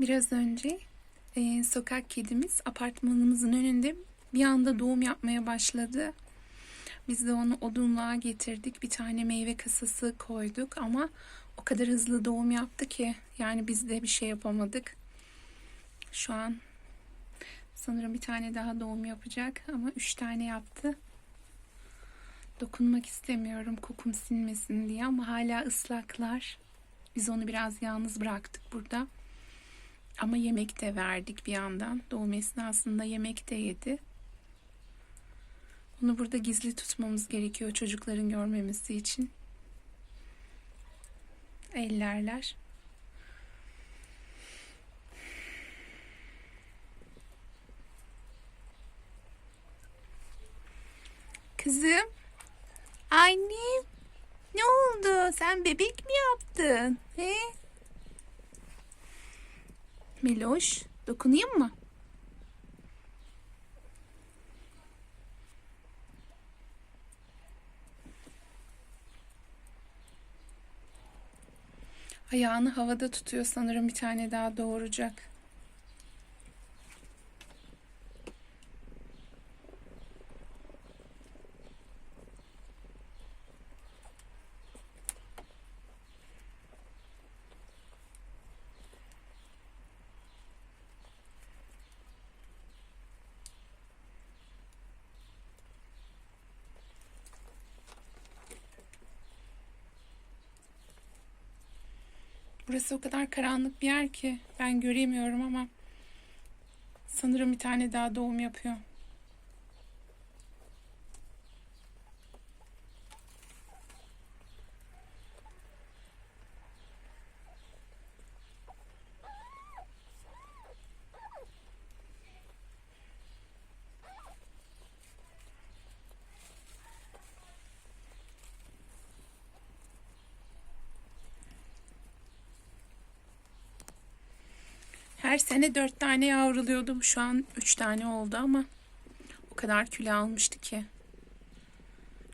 Biraz önce e, sokak kedimiz apartmanımızın önünde bir anda doğum yapmaya başladı. Biz de onu odunluğa getirdik. Bir tane meyve kasası koyduk ama o kadar hızlı doğum yaptı ki yani biz de bir şey yapamadık. Şu an sanırım bir tane daha doğum yapacak ama üç tane yaptı. Dokunmak istemiyorum kokum sinmesin diye ama hala ıslaklar. Biz onu biraz yalnız bıraktık burada. Ama yemek de verdik bir yandan. Doğum esnasında yemek de yedi. Onu burada gizli tutmamız gerekiyor çocukların görmemesi için. Ellerler. Kızım. Annem. Ne oldu? Sen bebek mi yaptın? He? Meloş, dokunayım mı? Ayağını havada tutuyor sanırım bir tane daha doğuracak. Burası o kadar karanlık bir yer ki ben göremiyorum ama sanırım bir tane daha doğum yapıyor. Her sene dört tane yavruluyordum. Şu an üç tane oldu ama o kadar kilo almıştı ki.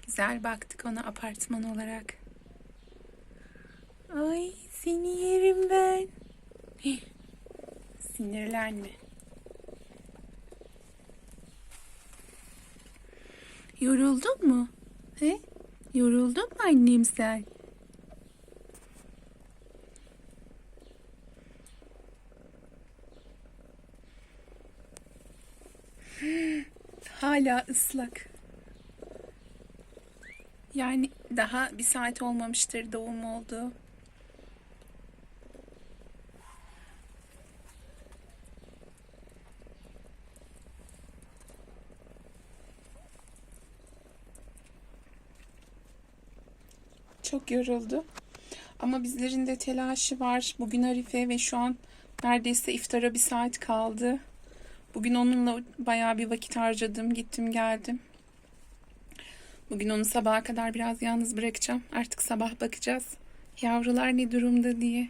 Güzel baktık ona apartman olarak. Ay seni yerim ben. Sinirlenme. Yoruldun mu? He? Yoruldun mu annem sen? Hala ıslak. Yani daha bir saat olmamıştır doğum oldu. Çok yoruldu. Ama bizlerin de telaşı var. Bugün Arife ve şu an neredeyse iftara bir saat kaldı. Bugün onunla bayağı bir vakit harcadım. Gittim geldim. Bugün onu sabaha kadar biraz yalnız bırakacağım. Artık sabah bakacağız. Yavrular ne durumda diye.